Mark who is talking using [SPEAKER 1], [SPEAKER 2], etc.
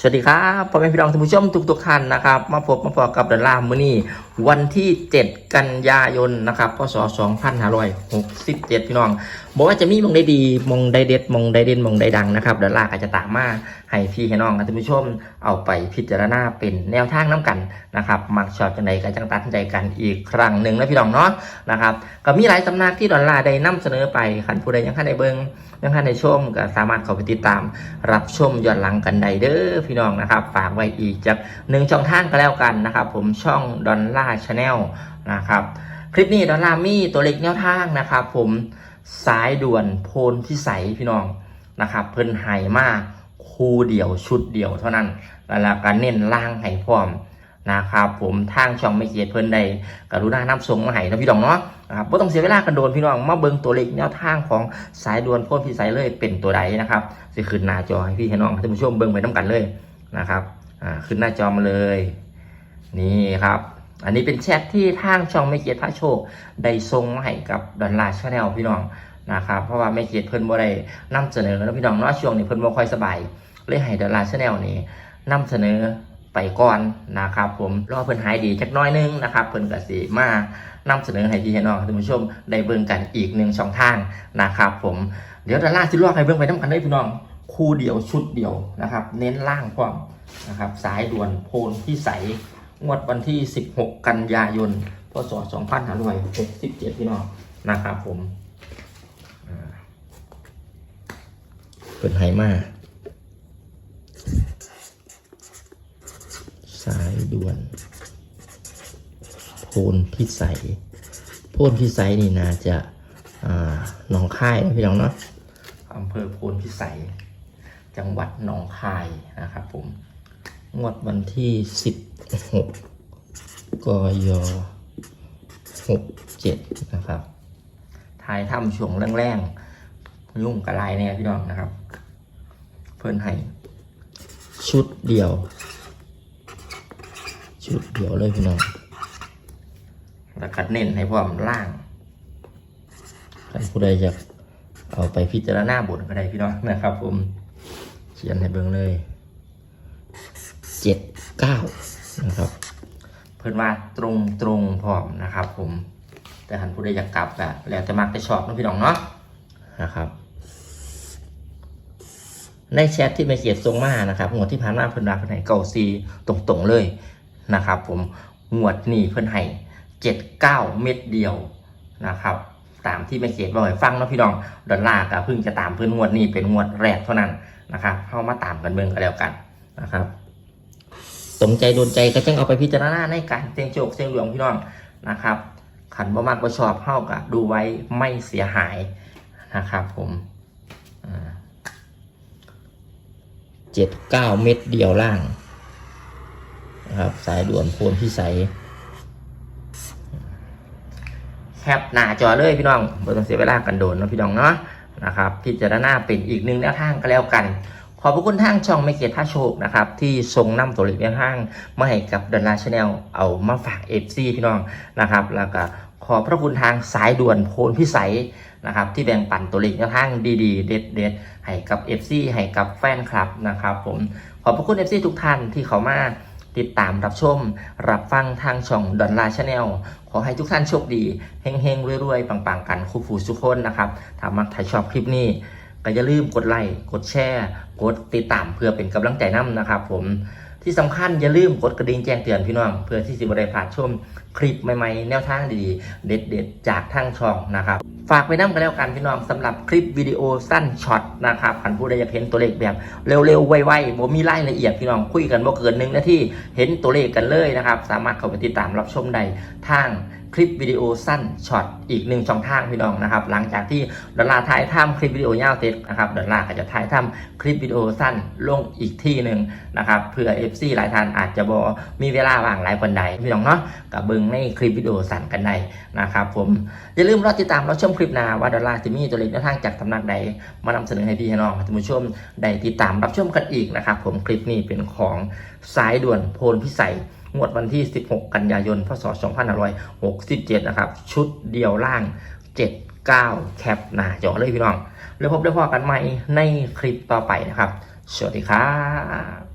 [SPEAKER 1] สวัสดีครับพ่อแม่พี่น้องท่านผู้ชมทุกๆท่านนะครับ มาพบมาพอกับดอลลาร์มือนี้ วันที่ 7 กันยายนนะครับพศ2567 พี่น้องบอกว่าจะมีมองได้ดีมองได้เด็ดมองได้เด่นมองได้ดังนะครับดอลลาร์อาจจะตามมาให้พี่ให้น้องท่านผู้ชมเอาไปพิจารณาเป็นแนวทางน้ำกันนะครับมักชอบจังใดกันจังตัดใจกันอีกครั้งหนึ่งนะพี่น้องเนาะนะครับก็มีหลายสำนักที่ดอลลาได้นำเสนอไปขันผู้ใดยังท่านได้เบิงยังท่านได้ชมก็สามารถเข้าไปติดตาม รับชมย้อนหลังกันได้เด้อพี่น้องนะครับฝากไว้อีกจากหนึ่งช่องทางก็แล้วกันนะครับผมช่องดอลล่าชาแนลนะครับ คลิปนี้ดอลลามีตัวเล็กแนวทางนะครับ ผมสายด่วนโพนพิสัยพี่น้องนะครับ เพิ่นไห้มากคู่เดียวชุดเดียวเท่านั้น แล้วก็เน้นล่างให้พร้อมนะครับผมทางช่องไม่เกียดเพิ่นได้กรุณานำส่งมาให้นะพี่น้องเนาะนะครับบ่ต้องเสียเวลากันโดนพี่น้องมาเบิ่งตัวเลขแนวทางของสายด่วนโพนพิสัยเลยเป็นตัวใดนะครับจะขึ้นหน้าจอให้พี่ให้น้องท่านผู้ชมเบิ่งไปน้ำกันเลยนะครับอ่าขึ้นหน้าจอมาเลย นี่ครับ อันนี้เป็นแชทที่ทางช่องไม่เกียรติพระโชคได้ส่งมาให้กับดอนลาชาแนลพี่น้องนะครับเพราะว่าไม่เกียรติเพิ่นบ่ได้นำเสนอแล้วพี่น้องเนาะช่วงนี้เพิ่นบ่ค่อยสบายเลยให้ดอนลาชาแนลนี่นำเสนอไปก่อนนะครับผมรอเพิ่นหายดีจักน้อยนึงนะครับเพิ่นก็สิมานำเสนอให้พี่น้องท่านผู้ชมได้เบิ่งกันอีกหนึ่งช่องทางนะครับผมเดี๋ยวดอลลาสิลอกให้เบิ่งไปน้ำกันได้พี่น้องคู่เดียวชุดเดียวนะครับ เน้นล่างพร้อมนะครับสายด่วนโพนที่ใส งวดวันที่ 16 กันยายน พศ 2567 พี่น้องนะครับผมอ่าเปิดไฮมา สายด่วน โพนพิสัย โพนพิสัยนี่นาจะอ่าหนองค่ายนะพี่น้องเนาะอำเภอโพนพิสัย จังหวัดหนองคายนะครับผม งวดวันที่ 16 กย 67 นะครับทายถ้ำช่วงแรงๆยุ่งกระไรเนี่ยพี่น้องนะครับ เพิ่นให้ชุดเดียว ชุดเดียวเลยพี่น้องแล้วก็เน้นให้พร้อมล่างใครผู้ใดอยากเอาไปพิจารณาบทก็ได้พี่น้องนะครับ ผมเขียนให้เบิ่งเลย จ็ดเก้านะครับ เพิ่นว่าตรงตรงๆพร้อมนะครับ ผม แต่หันผู้ใดอยากกลับแบบแล้วแต่มักแต่ชอบนะพี่น้องเนาะนะครับ ในแชทที่ไม่เขียนทรงมานะครับงวดที่ผ่านมาเพิ่นว่าเพิ่นให้เก้าซีตรงๆเลยนะครับ ผมงวดนี้เพิ่นให้เจ็ดเก้าเม็ดเดียวนะครับตามที่ไม่เขียนบอกให้ฟังเนาะพี่น้องดอลลาร์ก็เพิ่งจะตามเพื่อนงวดนี้เป็นงวดแรกเท่านั้นนะครับเข้ามาตามกันเบิ่งกันแล้วกันนะครับ สมใจโดนใจก็จังเอาไปพิจารณาในการเสี่ยงโชคเสี่ยงดวงพี่น้องนะครับ ขันบ่มากบ่ชอบเข้ากับดูไว้ไม่เสียหายนะครับ ผมเจ็ดเก้าเม็ดเดียวล่างนะครับสายด่วนโพนพิสัยแคปหน้าจอเลยพี่น้องไม่ต้องเสียเวลากันโดนนะพี่น้องเนาะนะครับพิจารณาเป็นอีกหนึ่งแนวทางก็แล้วกัน ขอบพระคุณทางช่องไม่เกียรติท่าโชคนะครับ ที่ทรงนำตัวเลขแนวทางมาให้กับดอลลาร์ชาแนลเอามาฝากเอฟซีพี่น้องนะครับ แล้วก็ขอบพระคุณทางสายด่วนโพนพิสัยนะครับ ที่แบ่งปันตัวเลขแนวทางดีๆ เด็ดๆให้กับ FC ให้กับแฟนคลับนะครับ ผมขอบพระคุณ FC ทุกท่านที่เขามาติดตามรับชม รับฟังทางช่องดอนลาชาแนลขอให้ทุกท่านโชคดีเฮงๆรวยๆปังๆ กันคู่ฟูทุกคนนะครับถ้ามักถ่ายชอบคลิปนี้ ก็อย่าลืมกดไลค์กดแชร์กดติดตามเพื่อเป็นกำลังใจน้ำนะครับ ผมที่สำคัญอย่าลืมกดกระดิ่งแจ้งเตือนพี่น้อง เพื่อที่สิบได้พลาดชมคลิปใหม่ๆ แนวทางดีๆ เด็ดๆ จากทางช่องนะครับ ฝากไปน้ำกันแล้วกันพี่น้องสำหรับคลิปวิดีโอสั้นช็อตนะครับขันผู้ใดอยากเห็นตัวเลขแบบเร็วๆไวๆบ่มีรายละเอียดพี่น้องคุยกันบ่เกินหนึ่งนาทีเห็นตัวเลขกันเลยนะครับ สามารถเข้าไปติดตามรับชมได้ทางคลิปวิดีโอสั้นช็อตอีกหนึ่งช่องทางพี่น้องนะครับ หลังจากที่ดอลลาร์ถ่ายทำคลิปวิดีโอยาวเสร็จนะครับดอลลาร์ก็จะถ่ายทำคลิปวิดีโอสั้นลงอีกที่หนึ่งนะครับเพื่อ FC หลายท่านอาจจะบอมีเวลาว่างหลายปันใดพี่น้องเนาะกับเบิ้งในคลิปวิดีโอสั้นกันได้นะครับผมอย่าลืมรอติดตามรับชมคลิปหน้าว่าดอลลาร์จะมีตัวเลขแนวทางจากสำนักใดมานำเสนอให้พี่ให้น้องท่านผู้ชมได้ติดตามรับชมกันอีกนะครับผมคลิปนี้เป็นของสายด่วนโพลพิสัยงวดวันที่ 16 กันยายน พศ 2567 นะครับ ชุดเดียวล่าง 79 แคปหน้าจอเลยพี่น้อง แล้วพบได้พอกันใหม่ในคลิปต่อไปนะครับ สวัสดีครับ